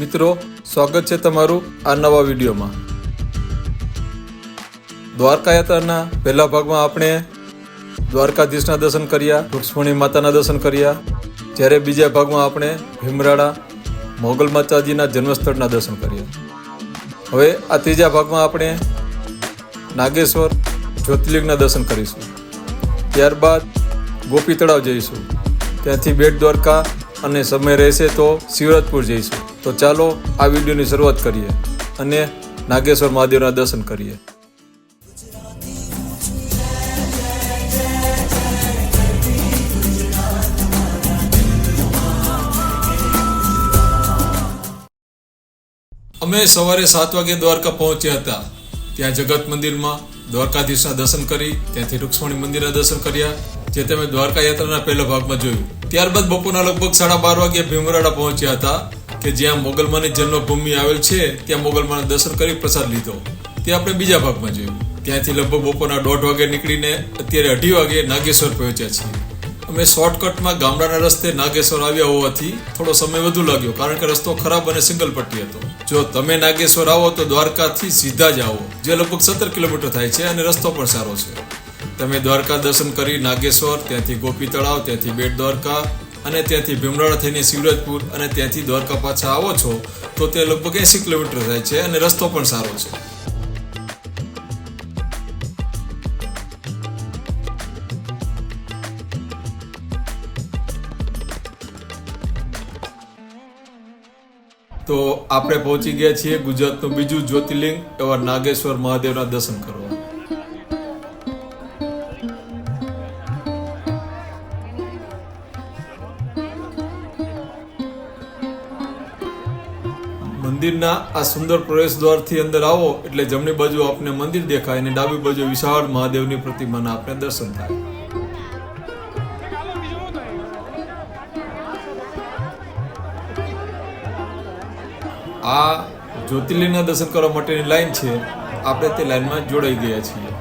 મિત્રો, સ્વાગત છે તમારું આ નવા વિડીયોમાં. દ્વારકા યાત્રાના પહેલા ભાગમાં આપણે દ્વારકાધીશના દર્શન કર્યા, રૂક્ષ્મણી માતાના દર્શન કર્યા. જ્યારે બીજા ભાગમાં આપણે ભીમરાળા, મોગલ માતાજીના જન્મસ્થળના દર્શન કર્યા. હવે આ ત્રીજા ભાગમાં આપણે નાગેશ્વર, જ્યોતિર્લિંગના દર્શન કરીશું. ત્યારબાદ ગોપી તળાવ જઈશું. ત્યાંથી બેટ દ્વારકા અને સમય રહેશે તો શિવરાજપુર જઈશું. તો ચાલો આ વિડીયોની શરૂઆત કરીએ અને નાગેશ્વર મહાદેવના દર્શન કરીએ. અમે સવારે સાત વાગે દ્વારકા પહોંચ્યા હતા. ત્યાં જગત મંદિરમાં દ્વારકાધીશના દર્શન કરી, ત્યાંથી રૂક્ષ્મણી મંદિરના દર્શન કર્યા, જે તમે દ્વારકા યાત્રાના પહેલા ભાગમાં જોયું. ત્યારબાદ બપોરના લગભગ સાડા બાર વાગે ભીમરાડા પહોંચ્યા હતા. કે જ્યાં મોગલમાની જન્મભૂમિ આવેલ છે, ત્યાં મોગલમાના દર્શન કરી પ્રસાદ લીધો. તે આપણે બીજા ભાગમાં જોયું. ત્યાંથી લગભગ બપોરના દોઢ વાગે નીકળીને અત્યારે અઢી વાગે નાગેશ્વર પહોંચ્યા છીએ. અમે શોર્ટકટમાં ગામડાના રસ્તે નાગેશ્વર આવ્યા હોવાથી થોડો સમય વધુ લાગ્યો, કારણ કે રસ્તો ખરાબ અને સિંગલ પટ્ટી હતો. જો તમે નાગેશ્વર આવો તો દ્વારકાથી સીધા જ આવો, જે લગભગ સત્તર કિલોમીટર થાય છે અને રસ્તો પણ સારો છે. તમે દ્વારકા દર્શન કરી નાગેશ્વર, ત્યાંથી ગોપી તળાવ ત્યાંથી બેટ દ્વારકા અને ત્યાંથી ભીમરાળા થઈને શિવરાજપુર અને ત્યાંથી દ્વારકા પાછા આવો છો, તો તે લગભગ એંસી કિલોમીટર થાય છે અને રસ્તો પણ સારો છે. તો આપણે પહોંચી ગયા છીએ ગુજરાતનું બીજું જ્યોતિર્લિંગ એવા નાગેશ્વર મહાદેવના દર્શન કરવા. મંદિરના આ સુંદર પ્રવેશ દ્વારથી અંદર આવો એટલે જમણી બાજુ આપને મંદિર દેખાય અને ડાબી બાજુ વિશાળ મહાદેવની પ્રતિમાના આપને દર્શન થાય. આ જ્યોતિર્લિંગના દર્શન કરવા માટેની લાઈન છે. આપણે તે લાઈનમાં જોડાઈ ગયા છીએ.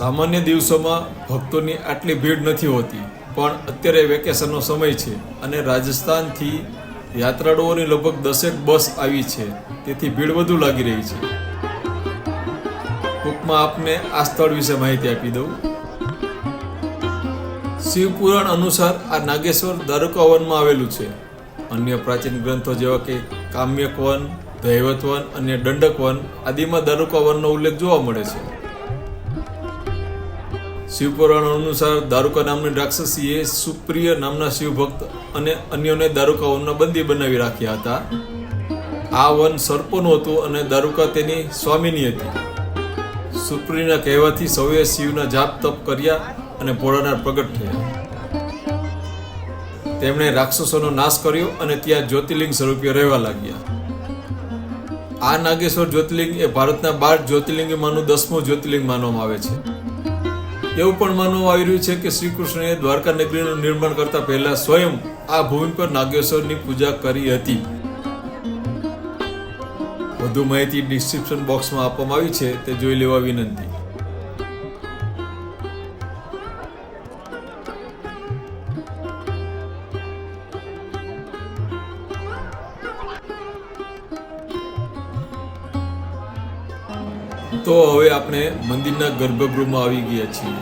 સામાન્ય દિવસોમાં ભક્તોની આટલી ભીડ નથી હોતી, પણ અત્યારે વેકેશનનો સમય છે અને રાજસ્થાનથી યાત્રાળુઓની લગભગ દસેક બસ આવી છે, તેથી ભીડ વધુ લાગી રહી છે. ટૂંકમાં આપને આ સ્થળ વિશે માહિતી આપી દઉં. શિવપુરાણ અનુસાર આ નાગેશ્વર દ્વારકા આવેલું છે. અન્ય પ્રાચીન ગ્રંથો જેવા કે કામ્યક વન દૈવત વન અને દંડક વન આદિમાં વનનો ઉલ્લેખ જોવા મળે છે. શિવપુરાણ અનુસાર દારૂકા નામની રાક્ષસીએ સુપ્રિય નામના શિવભક્ત અને અન્યોને દારૂકાઓના બંદી બનાવી રાખ્યા હતા. આ વન સર્પોનું હતું અને દારૂકા તેની સ્વામીની હતી. સુપ્રિયના કહેવાથી સૌએ શિવના જાપ તપ કર્યા અને ભોળાનાથ પ્રગટ થયા. તેમણે રાક્ષસોનો નાશ કર્યો અને ત્યાં જ્યોતિર્લિંગ સ્વરૂપે રહેવા લાગ્યા. આ નાગેશ્વર જ્યોતિર્લિંગ એ ભારતના બાર જ્યોતિર્લિંગમાંનું દસમું જ્યોતિર્લિંગ માનવામાં આવે છે. એવું પણ માનવામાં આવી રહ્યું છે કે શ્રી કૃષ્ણએ દ્વારકા નગરીનું નિર્માણ કરતા પહેલા સ્વયં આ ભૂમિ પર નાગેશ્વરની પૂજા કરી હતી. વધુ માહિતી ડિસ્ક્રિપ્શન બોક્સમાં આપવામાં આવી છે, તે જોઈ લેવા વિનંતી. તો હવે આપણે મંદિરના ગર્ભગૃહમાં આવી ગયા છીએ.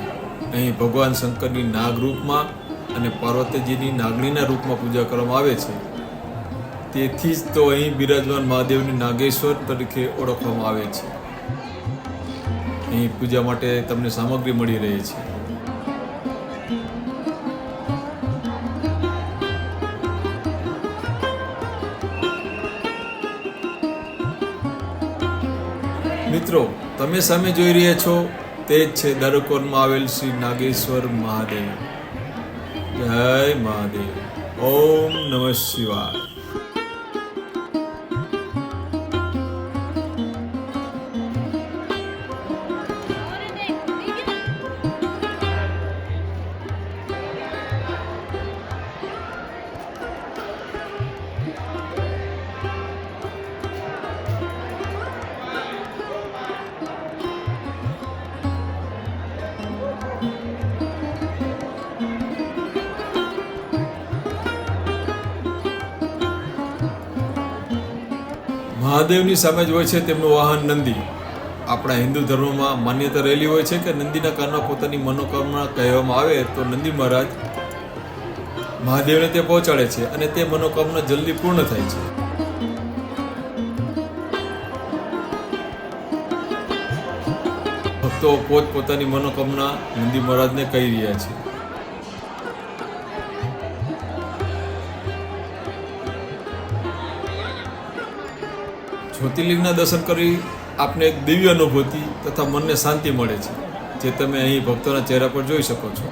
અહીં ભગવાન શંકરની નાગ રૂપમાં અને પાર્વતીજીની નાગણીના રૂપમાં પૂજા કરવામાં આવે છે. તેથી જ તો અહીં બિરાજમાન મહાદેવની નાગેશ્વર તરીકે ઓળખવામાં આવે છે. અહીં પૂજા માટે તમને સામગ્રી મળી રહી છે. મિત્રો, તમે સામે જોઈ રહ્યા છો, તે જ છે દારૂકોરમાં આવેલ શ્રી નાગેશ્વર મહાદેવ. જય મહાદેવ. ઓમ નમઃ શિવાય. મહાદેવની સામે જ હોય છે તેમનું વાહન નંદી. આપણા હિન્દુ ધર્મમાં માન્યતા રહેલી હોય છે કે નંદીના કાનમાં પોતાની મનોકામના કહેવામાં આવે તો નંદી મહારાજ મહાદેવને તે પહોંચાડે છે અને તે મનોકામના જલ્દી પૂર્ણ થાય છે. ભક્તો પોત પોતાની મનોકામના નંદી મહારાજને કહી રહ્યા છે. જ્યોતિર્લિંગના દર્શન કરી આપને એક દિવ્ય અનુભૂતિ તથા મનને શાંતિ મળે છે, જે તમે અહીં ભક્તોના ચહેરા પર જોઈ શકો છો.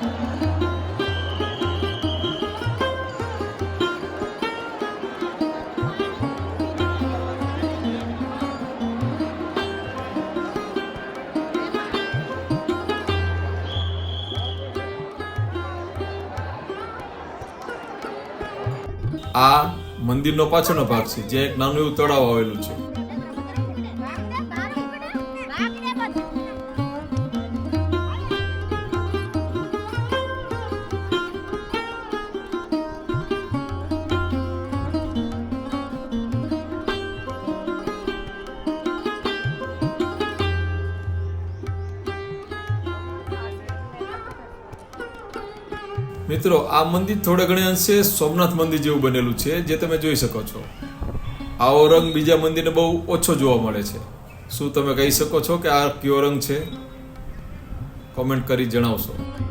આ મંદિરનો પાછળનો ભાગ છે જે એક નાનું એવું તળાવ આવેલું છે. મિત્રો, આ મંદિર થોડે ઘણે અંશે સોમનાથ મંદિર જેવું બનેલું છે, જે તમે જોઈ શકો છો. આવો રંગ બીજા મંદિરને બહુ ઓછો જોવા મળે છે. શું તમે કહી શકો છો કે આ કયો રંગ છે? કોમેન્ટ કરી જણાવશો.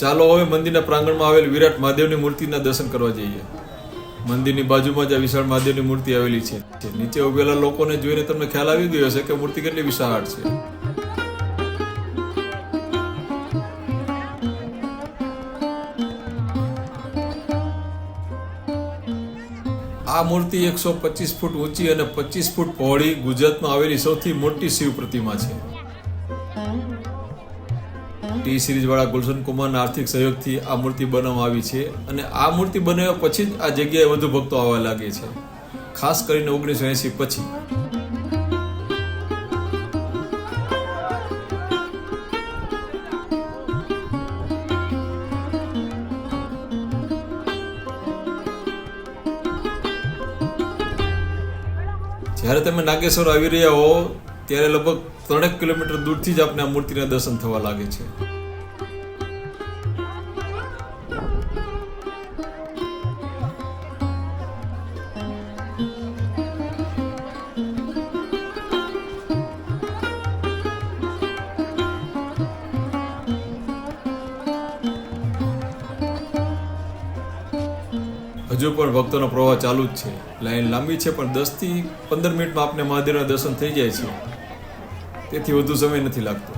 ચાલો હવે મંદિરના પ્રાંગણમાં આવેલ વિરાટ મહાદેવની મૂર્તિના દર્શન કરવા જઈએ. મંદિરની બાજુમાં જ આ વિશાળ મહાદેવની મૂર્તિ આવેલી છે. નીચે ઉભેલા લોકોને જોઈને તમને ખ્યાલ આવી ગયો હશે કે મૂર્તિ કેટલી વિશાળ છે. આ મૂર્તિ એકસો પચીસ ફૂટ ઊંચી અને પચીસ ફૂટ પહોળી ગુજરાતમાં આવેલી સૌથી મોટી શિવ પ્રતિમા છે. ટી સિરીઝવાળા ગુલશન કુમારના આર્થિક સહયોગથી આ મૂર્તિ બનાવવામાં આવી છે અને આ મૂર્તિ બનાવ્યા પછી જ આ જગ્યાએ વધુ ભક્તો આવવા લાગે છે. ખાસ કરીને ઓગણીસો એંસી પછી. જ્યારે તમે નાગેશ્વર આવી રહ્યા હો, ત્યારે લગભગ ત્રણેક કિલોમીટર દૂરથી જ આપને આ મૂર્તિના દર્શન થવા લાગે છે. હજુ પણ ભક્તોનો પ્રવાહ ચાલુ જ છે. લાઈન લાંબી છે, પણ દસથી પંદર મિનિટમાં આપને મહાદેવના દર્શન થઈ જાય છે. તેથી વધુ સમય નથી લાગતો.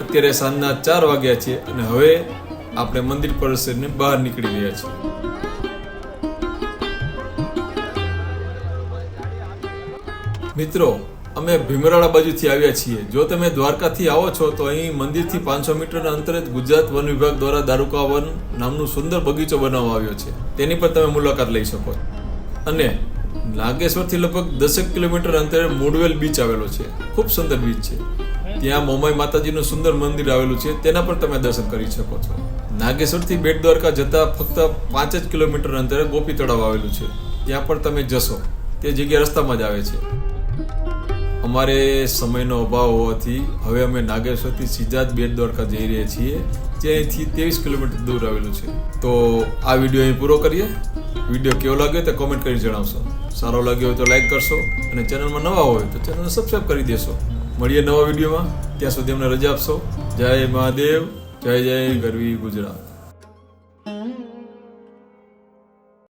અત્યારે સાંજના ચાર વાગ્યા છે અને હવે આપણે મંદિર પરિસરને બહાર નીકળી ગયા છીએ. મિત્રો, અમે ભીમરાળા બાજુથી આવ્યા છીએ. જો તમે દ્વારકાથી આવો છો, તો અહીં મંદિરથી પાંચસો મીટરના અંતરે જ ગુજરાત વન વિભાગ દ્વારા દારૂકા વન નામનું સુંદર બગીચો બનાવવામાં આવ્યો છે. તેની પર તમે મુલાકાત લઈ શકો. અને નાગેશ્વરથી લગભગ દસેક કિલોમીટર અંતરે મૂડવેલ બીચ આવેલો છે. ખૂબ સુંદર બીચ છે. ત્યાં મોમાઈ માતાજીનું સુંદર મંદિર આવેલું છે. તેના પર તમે દર્શન કરી શકો છો. નાગેશ્વરથી બેટ દ્વારકા જતા ફક્ત પાંચ જ કિલોમીટર અંતરે ગોપી તળાવ આવેલું છે. ત્યાં પણ તમે જશો. તે જગ્યા રસ્તામાં જ આવે છે. અમારે સમયનો અભાવ હોવાથી હવે અમે નાગેશ્વરથી સીધા જ બેટ દ્વારકા જઈ રહ્યા છીએ, જે અહીંથી ત્રેવીસ કિલોમીટર દૂર આવેલું છે. તો આ વીડિયો અહીં પૂરો કરીએ. વીડિયો કેવો લાગ્યો તે કોમેન્ટ કરી જણાવશો. સારો લાગ્યો હોય તો લાઈક કરશો અને ચેનલમાં નવા હોય તો ચેનલને સબસ્ક્રાઈબ કરી દેશો. મળીએ નવા વિડીયોમાં. ત્યાં સુધી અમને રજા આપશો. જય મહાદેવ. જય જય ગરવી ગુજરાત.